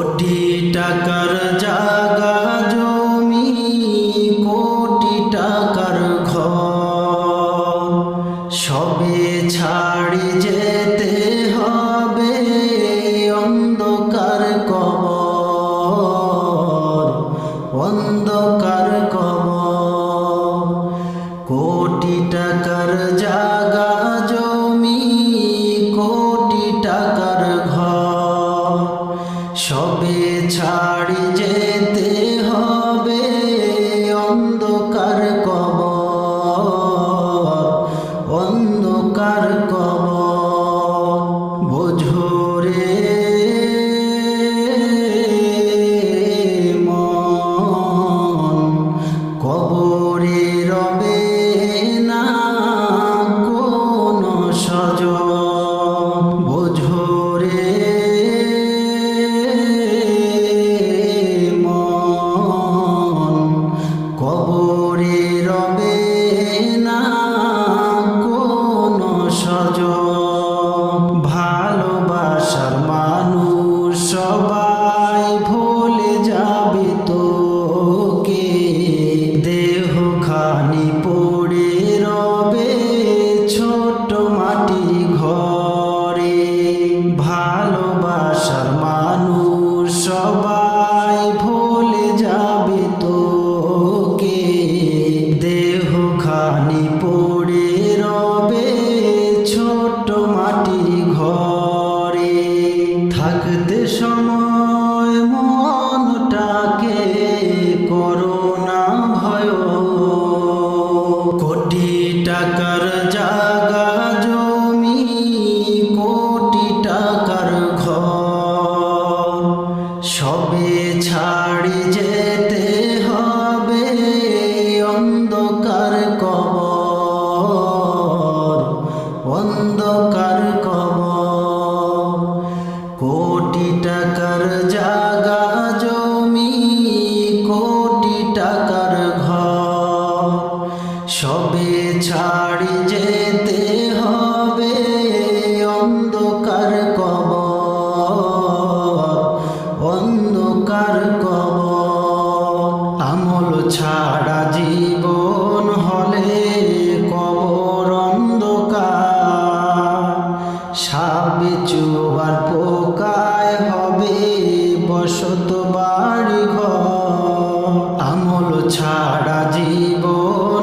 কোটি টাকার জাগা সবে ছাড়ি যেতে ছোট মাটির ঘরে, ভালোবাসার মানুষ সবাই ভুলে যাবে তোকে। দেহ খানি পড়ে রবে ছোট মাটির ঘরে। থাকতে সময় মনটাকে করোনা ভয়। কোটি টাকার জাগা সবে ছাড়ি যেতে হবে অন্ধকার কব অন্ধকার কব আমল ছাড়া জীবন হলে কবর অন্ধকার। সাবে চুয়ার পোকায় হবে বসত বাড়ি ঘর আমল ছাড়া জীবন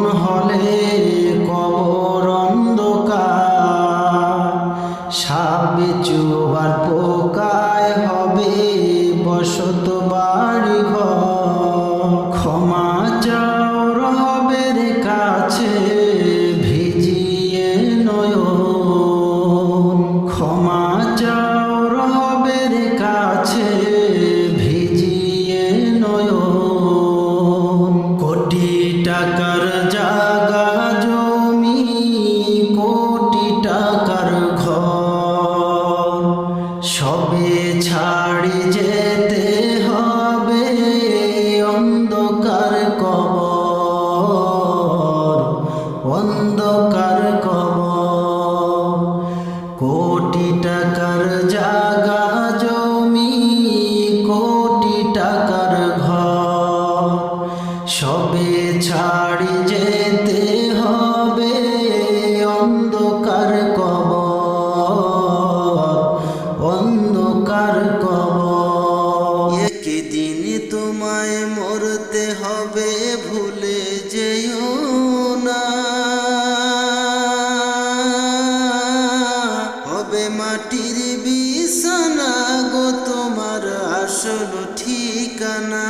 আসল ঠিকানা।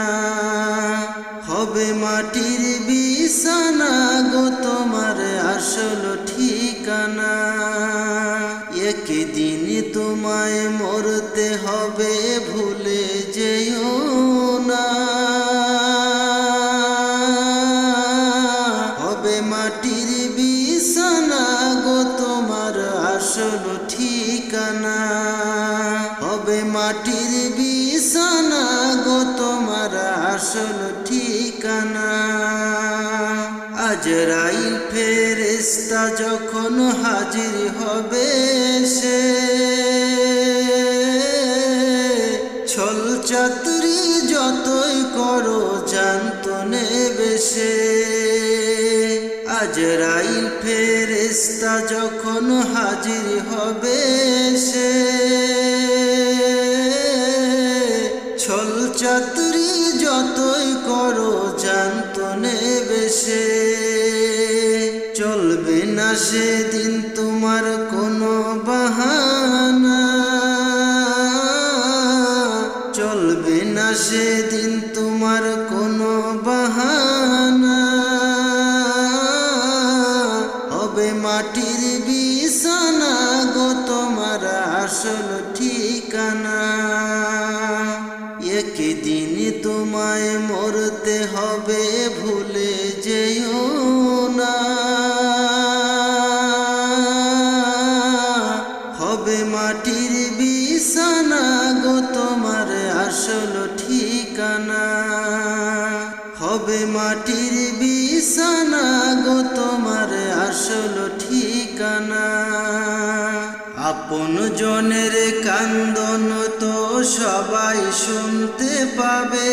হবে মাটির বিছানা গো তোমার আসল ঠিকানা। একদিন তোমায় মরতে হবে ভুলে যেও না। হবে মাটির বিছানা গো তোমার আসল ঠিকানা। হবে মাটির তোমার আসল ঠিকানা। আজরাইল ফেরেস্তা যখন হাজির হবে সে ছল চাতুরি যতই করো জানত নেবে সে। আজরাইল ফেরেস্তা যখন হাজির হবে সে হবে মাটির বিছানা গো, তোমার আসল ঠিকানা। একদিন তোমায় মরতে হবে ভুলে যেও না। হবে মাটির বিছানা গো, তোমার আসল ঠিকানা। হবে মাটির বিছানা গো, তোমার আসল ঠিকানা। আপন জনের কান্দন তো সবাই শুনতে পাবে।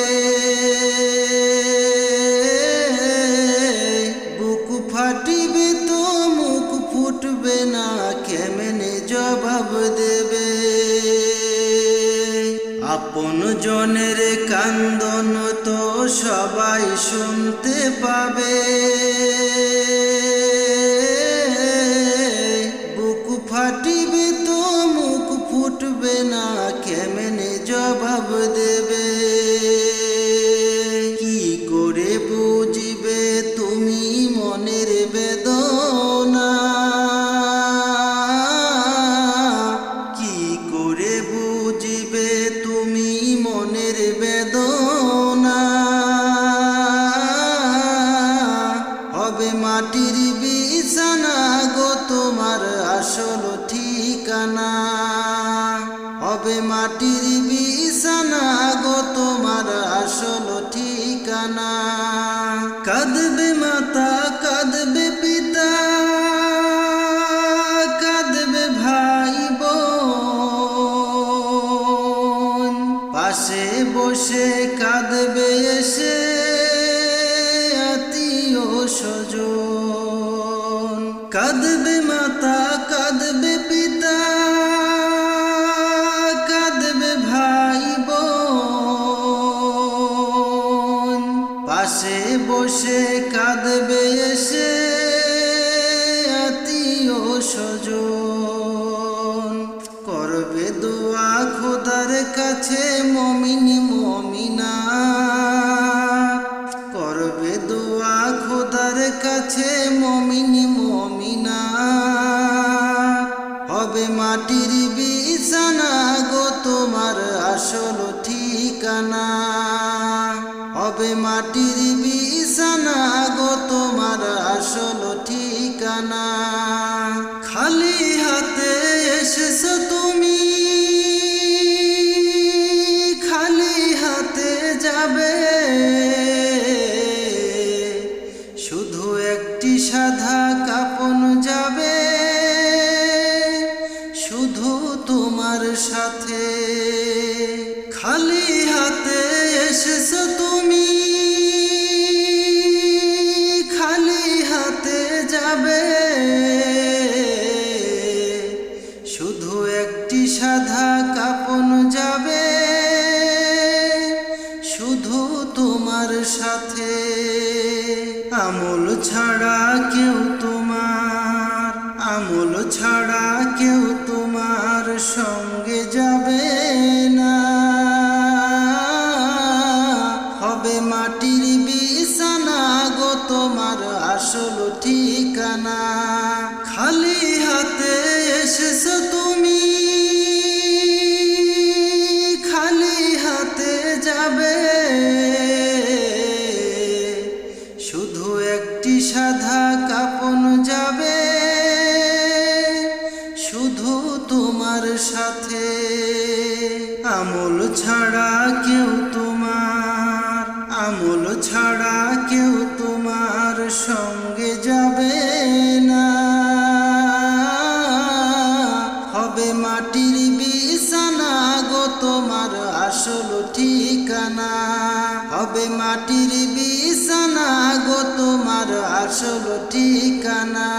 বুক ফাটিবে তো, মুখ ফুটবে না, কেমনে জবাব দেবে? আপন জনের কান্দন তো সবাই শুনতে পাবে। বসে কাঁদবে এসে আত্মীয় সজন কাঁদবে মাতা কাঁদবে কাছে মমিনী একটি সাদা কাপন যাবে, শুধু তোমার সাথে। আমল ছাড়া কেউ তোমার, আমল ছাড়া কেউ তোমার সঙ্গে যাবে না। হবে মাটির বিছানা গো তোমার আসল ঠিকানা। খালি হাতে এসেছ তুমি সঙ্গে যাবে না। হবে মাটির বিছানা গো তোমার আসল ঠিকানা। হবে মাটির বিছানা গো তোমার আসল ঠিকানা।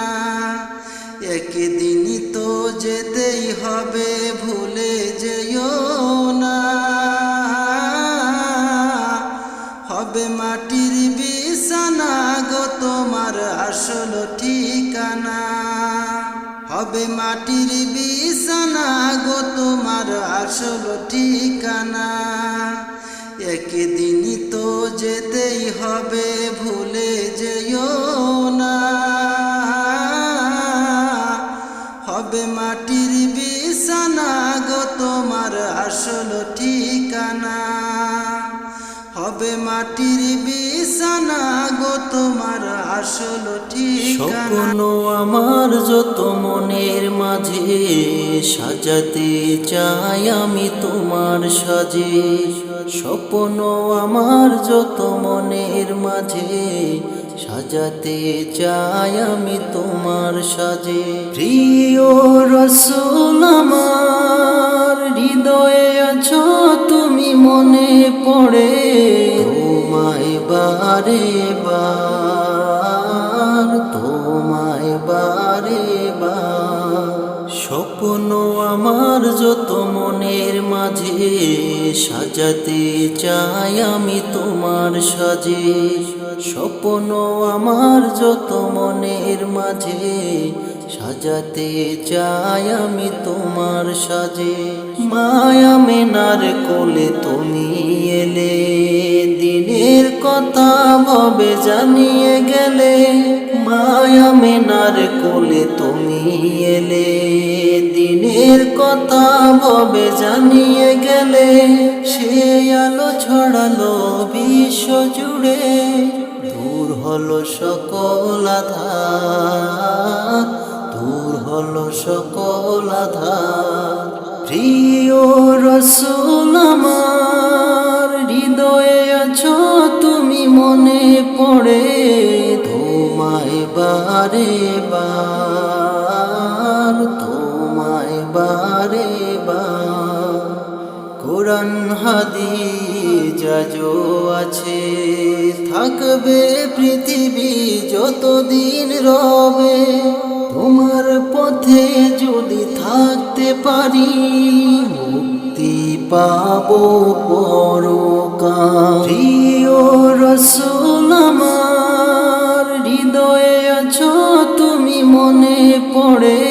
একদিন তো যেতেই হবে। আসল ঠিকানা। হবে মাটির বিছানা গো, তোমার আসল ঠিকানা। একদিনই তো যেতেই হবে, ভুলে যেও হবে মাটির বিছানা গো, তোমার আসল স্বপ্ন আমার যত মনের মাঝে, সাজাতে চাই আমি তোমার সাজে। স্বপ্ন আমার যত মনের মাঝে, সাজাতে চাই আমি তোমার সাজে। প্রিয় রসুল আমার, হৃদয়ে আছো তুমি মনে পড়ে। তোমায় বারে বার, তোমায় বারে বার। স্বপ্ন আমার যত মনের মাঝে, সাজাতে চাই আমি তোমার সাজে। স্বপ্ন আমার যত মনের মাঝে, সাজাতে চাই আমি তোমার সাজে। মায়া মেনার কোলে তুমি কথা ভবে জানিয়ে গেলে, মায়া মেনার কোলে তুমি এলে। দিনের কথা ভবে জানিয়ে গেলে, সে আলো ছড়ালো বিশ্ব জুড়ে। দূর হলো সকল দূর হলো সকল প্রিয় রসুল আমার বারে বার, তোমায় বারে বার। হাদিস আজও আছে, থাকবে পৃথিবী যতদিন রবে। তোমার পথে যদি থাকতে পারি, মুক্তি পাবো পরকাল। প্রিয় রসুল মনে পড়ে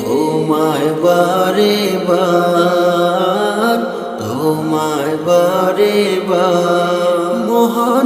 তোমায় বারে বার তোমায় বারে বার।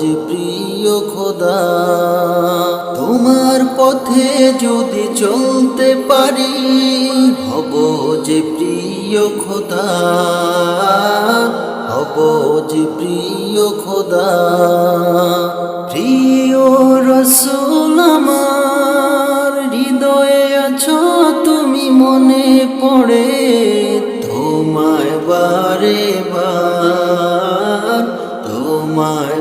যে প্রিয় খোদা, তোমার পথে যদি চলতে পারি হব যে প্রিয় খোদা হব যে প্রিয় খোদা, প্রিয় রসুল আমার, হৃদয়ে আছো তুমি মনে পড়ে, তোমায় বারে বার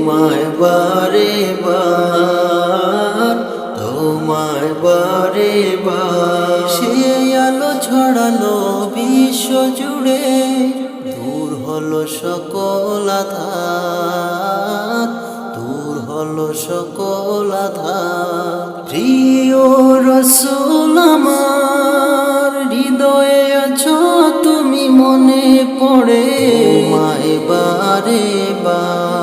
তোমায় বারে বার, তোমায় বারে বার। সে আলো ছড়ালো বিশ্ব জুড়ে, দূর হলো সকল আধার, দূর হলো সকল আধার। প্রিয় রসুল আমার, হৃদয়ে আছো তুমি মনে পড়ে। মায় বারে বার।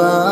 Bye.